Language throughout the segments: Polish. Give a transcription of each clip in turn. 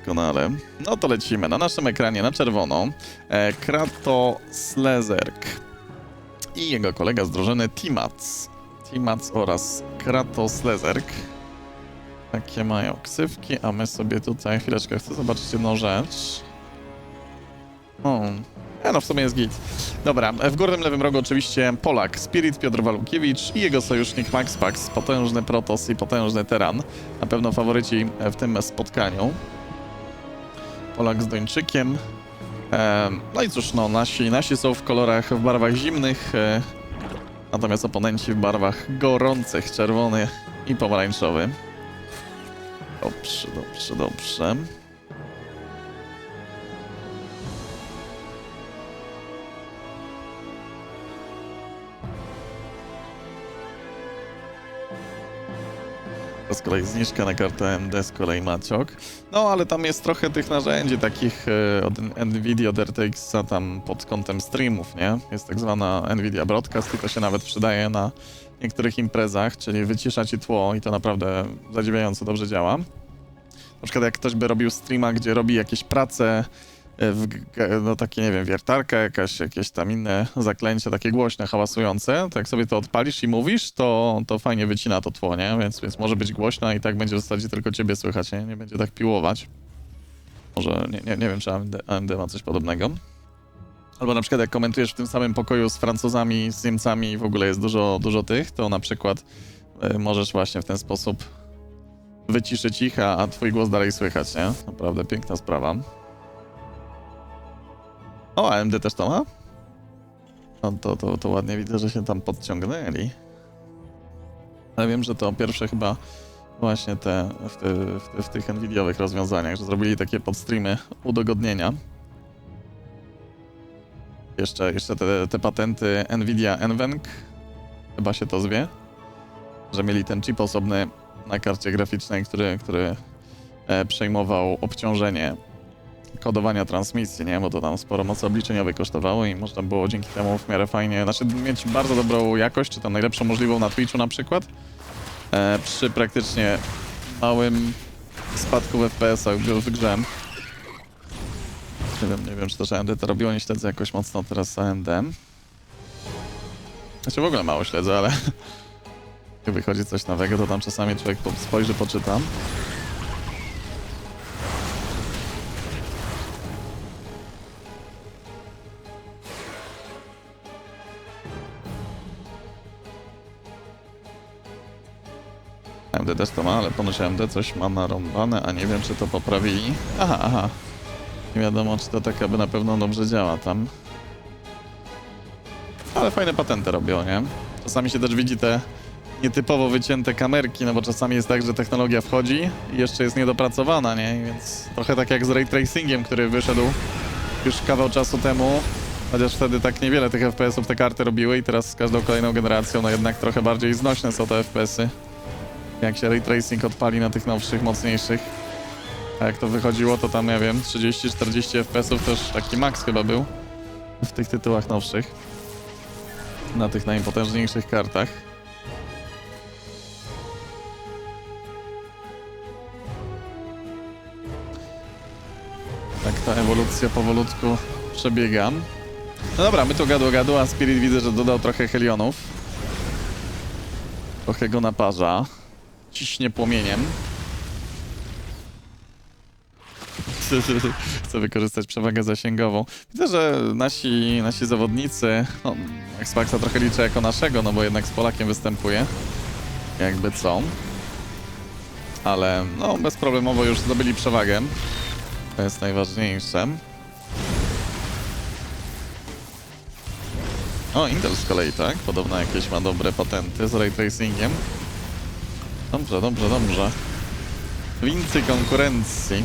Doskonale. No to lecimy. Na naszym ekranie na czerwono e, Krato Slezerk i jego kolega z drużyny Timac. Timac oraz Krato Slezerk. Takie mają ksywki, a my sobie tutaj chwileczkę chcę zobaczyć jedną rzecz. O, ja no w sumie jest git. Dobra, w górnym lewym rogu oczywiście Polak, Spirit Piotr Walukiewicz i jego sojusznik Max Pax, potężny Protos i potężny Teran. Na pewno faworyci w tym spotkaniu. Polak z Dończykiem. Em, No i cóż, no, nasi, nasi są w kolorach, w barwach zimnych, e, natomiast oponenci w barwach gorących, czerwony i pomarańczowy. Dobrze, dobrze, dobrze. Z kolei zniżka na kartę AMD, z kolei Maciok. No, ale tam jest trochę tych narzędzi takich e, od Nvidia, od RTX-a tam pod kątem streamów, nie? Jest tak zwana Nvidia Broadcast i to się nawet przydaje na niektórych imprezach, czyli wycisza ci tło i to naprawdę zadziwiająco dobrze działa. Na przykład jak ktoś by robił streama, gdzie robi jakieś prace, w, g- no takie, nie wiem, wiertarka jakaś, jakieś tam inne zaklęcia, takie głośne, hałasujące, to jak sobie to odpalisz i mówisz, to, to fajnie wycina to tło, nie? Więc, więc może być głośna i tak będzie w zasadzie tylko ciebie słychać, nie? Nie będzie tak piłować. Może, nie, nie, nie wiem, czy AMD, AMD ma coś podobnego. Albo na przykład jak komentujesz w tym samym pokoju z Francuzami, z Niemcami w ogóle jest dużo, dużo tych, to na przykład y, możesz właśnie w ten sposób wyciszyć ich, a, a twój głos dalej słychać, nie? Naprawdę piękna sprawa. O, AMD też to ma? No to, to, to ładnie widzę, że się tam podciągnęli. Ale wiem, że to pierwsze chyba właśnie te w, w, w tych Nvidiawych rozwiązaniach, że zrobili takie podstreamy udogodnienia. Jeszcze, jeszcze te, te patenty Nvidia NVENC, chyba się to zwie, że mieli ten chip osobny na karcie graficznej, który, który e, przejmował obciążenie kodowania transmisji, nie? Bo to tam sporo mocy obliczeniowej kosztowało i można było dzięki temu w miarę fajnie, znaczy mieć bardzo dobrą jakość, czy tam najlepszą możliwą na Twitchu na przykład, e, przy praktycznie małym spadku w FPS-ach w, grze. Nie wiem, nie wiem, czy też AMD to robiło, nie śledzę jakoś mocno teraz AMD. Znaczy w ogóle mało śledzę, ale jak wychodzi coś nowego, to tam czasami człowiek po- spojrzy, poczyta. AMD też to ma, ale ponoć AMD coś ma narąbane, a nie wiem, czy to poprawili. Aha, aha. Nie wiadomo, czy to tak aby na pewno dobrze działa tam. Ale fajne patenty robią, nie? Czasami się też widzi te nietypowo wycięte kamerki, no bo czasami jest tak, że technologia wchodzi i jeszcze jest niedopracowana, nie? Więc trochę tak jak z ray tracingiem, który wyszedł już kawał czasu temu, chociaż wtedy tak niewiele tych FPS-ów te karty robiły i teraz z każdą kolejną generacją, no jednak trochę bardziej znośne są te FPS-y. Jak się ray tracing odpali na tych nowszych, mocniejszych. A jak to wychodziło, to tam, ja wiem, 30-40 FPS-ów też taki max chyba był w tych tytułach nowszych. Na tych najpotężniejszych kartach. Tak ta ewolucja powolutku przebiega. No dobra, my tu gadu gadu, a Spirit widzę, że dodał trochę helionów. Trochę go naparza. Ciśnie płomieniem. Chcę wykorzystać przewagę zasięgową. Widzę, że nasi, nasi zawodnicy, no, Xpaxa trochę liczę jako naszego, no bo jednak z Polakiem występuje. Jakby co. Ale no, bezproblemowo już zdobyli przewagę. To jest najważniejsze. O, Intel z kolei, tak? Podobno jakieś ma dobre patenty z ray tracingiem. Dobrze, dobrze, dobrze. Więcej konkurencji.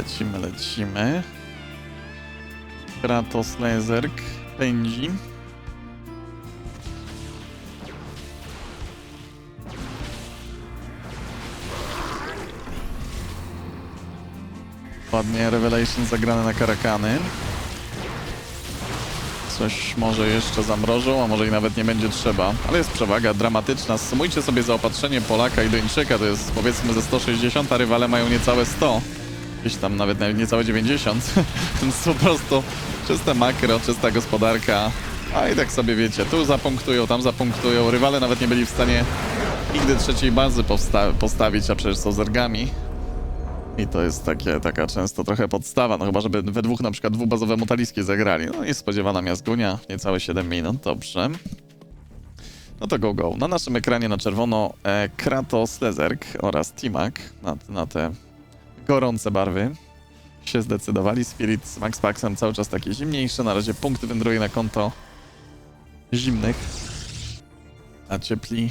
Lecimy, lecimy. Kratos Lezerk pędzi. Ładnie Revelation zagrane na karakany. Coś może jeszcze zamrożą, a może i nawet nie będzie trzeba. Ale jest przewaga dramatyczna. Sumujcie sobie zaopatrzenie Polaka i Duńczyka, to jest powiedzmy ze 160, a rywale mają niecałe 100. Gdzieś tam nawet na- niecałe 90. Więc po prostu czyste makro, czysta gospodarka. A i tak sobie wiecie, tu zapunktują, tam zapunktują. Rywale nawet nie byli w stanie nigdy trzeciej bazy postawić, a przecież są zergami. I to jest takie, taka często trochę podstawa, no chyba, żeby we dwóch na przykład dwubazowe mutaliski zagrali. No i spodziewana miazgunia, niecałe 7 minut, dobrze. No to go, go. Na naszym ekranie na czerwono e, Kratos Lezerk oraz Timak na, na te gorące barwy się zdecydowali. Spirit z Max Paxem cały czas takie zimniejsze, na razie punkty wędruje na konto zimnych, a ciepli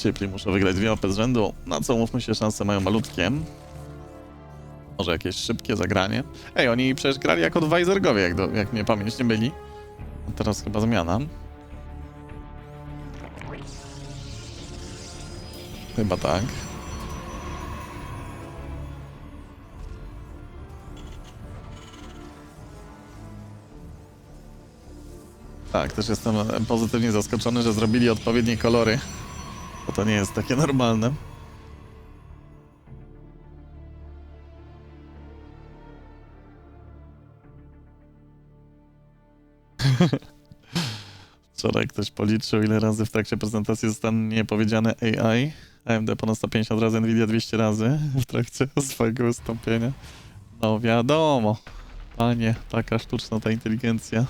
Ciepli muszą wygrać dwie mapy z rzędu, na co mówmy się, szanse mają malutkie. Może jakieś szybkie zagranie. Ej, oni przecież grali jako dwaj jak, jak mnie pamięć nie byli. A teraz chyba zmiana. Chyba tak. Tak, też jestem pozytywnie zaskoczony, że zrobili odpowiednie kolory. Bo to nie jest takie normalne. Wczoraj ktoś policzył, ile razy w trakcie prezentacji zostanie powiedziane AI. AMD ponad 150 razy, Nvidia 200 razy w trakcie swojego wystąpienia. No wiadomo, panie, taka sztuczna ta inteligencja.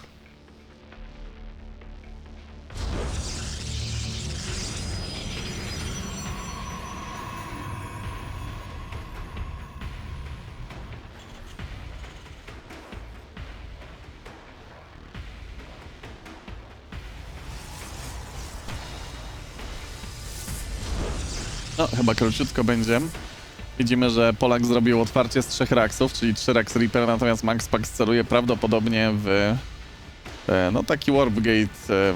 No, chyba króciutko będzie. Widzimy, że Polak zrobił otwarcie z trzech raksów, czyli trzy Rax Reaper, natomiast Max Pax celuje prawdopodobnie w e, no taki Warp Gate, e,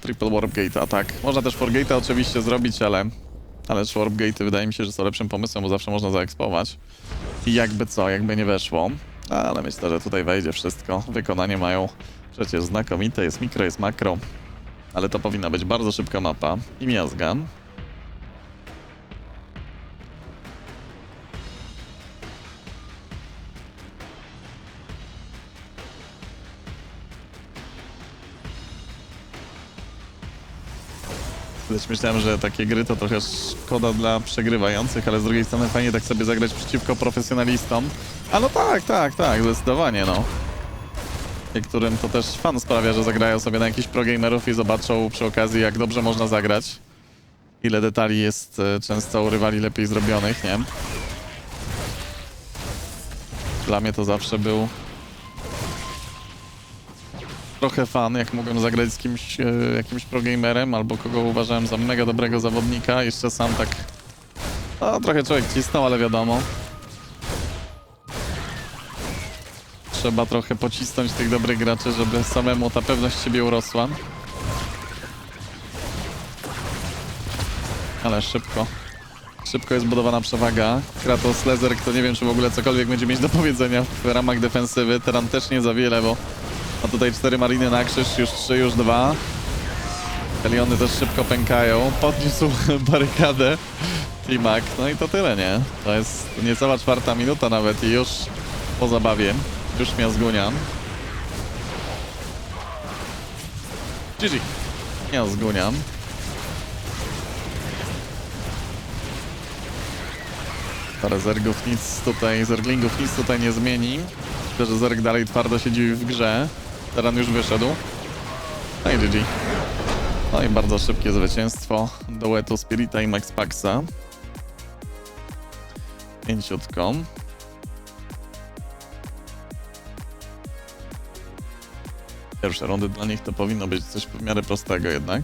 Triple Warp Gate atak. Można też Forgate'a oczywiście zrobić, ale ale Warp Gate wydaje mi się, że są lepszym pomysłem, bo zawsze można zaekspować. I jakby co, jakby nie weszło. Ale myślę, że tutaj wejdzie wszystko. Wykonanie mają przecież znakomite, jest mikro, jest makro. Ale to powinna być bardzo szybka mapa i miazga. Kiedyś myślałem, że takie gry to trochę szkoda dla przegrywających, ale z drugiej strony fajnie tak sobie zagrać przeciwko profesjonalistom. A no tak, tak, tak, zdecydowanie no. Niektórym to też fan sprawia, że zagrają sobie na jakichś progamerów i zobaczą przy okazji jak dobrze można zagrać. Ile detali jest e, często u rywali lepiej zrobionych, nie? Dla mnie to zawsze był trochę fan, jak mogłem zagrać z kimś, e, jakimś progamerem, albo kogo uważałem za mega dobrego zawodnika. Jeszcze sam tak... No, trochę człowiek cisnął, ale wiadomo. Trzeba trochę pocisnąć tych dobrych graczy, żeby samemu ta pewność siebie urosła. Ale szybko. Szybko jest budowana przewaga. Kratos Lezerk to nie wiem, czy w ogóle cokolwiek będzie mieć do powiedzenia w ramach defensywy. Teran też nie za wiele, bo a tutaj cztery mariny na krzyż, już trzy, już dwa. Eliony też szybko pękają. Podniósł barykadę Timak. No i to tyle, nie? To jest niecała czwarta minuta nawet i już po zabawie. Już miazguniam. GG. Miazguniam. Parę zergów nic tutaj, zerglingów nic tutaj nie zmieni. Myślę, że zerg dalej twardo siedzi w grze. Teran już wyszedł. No i GG. No i bardzo szybkie zwycięstwo duetu Spirita i Max Paxa. Pięciutko. Pierwsze rundy dla nich to powinno być coś w miarę prostego jednak.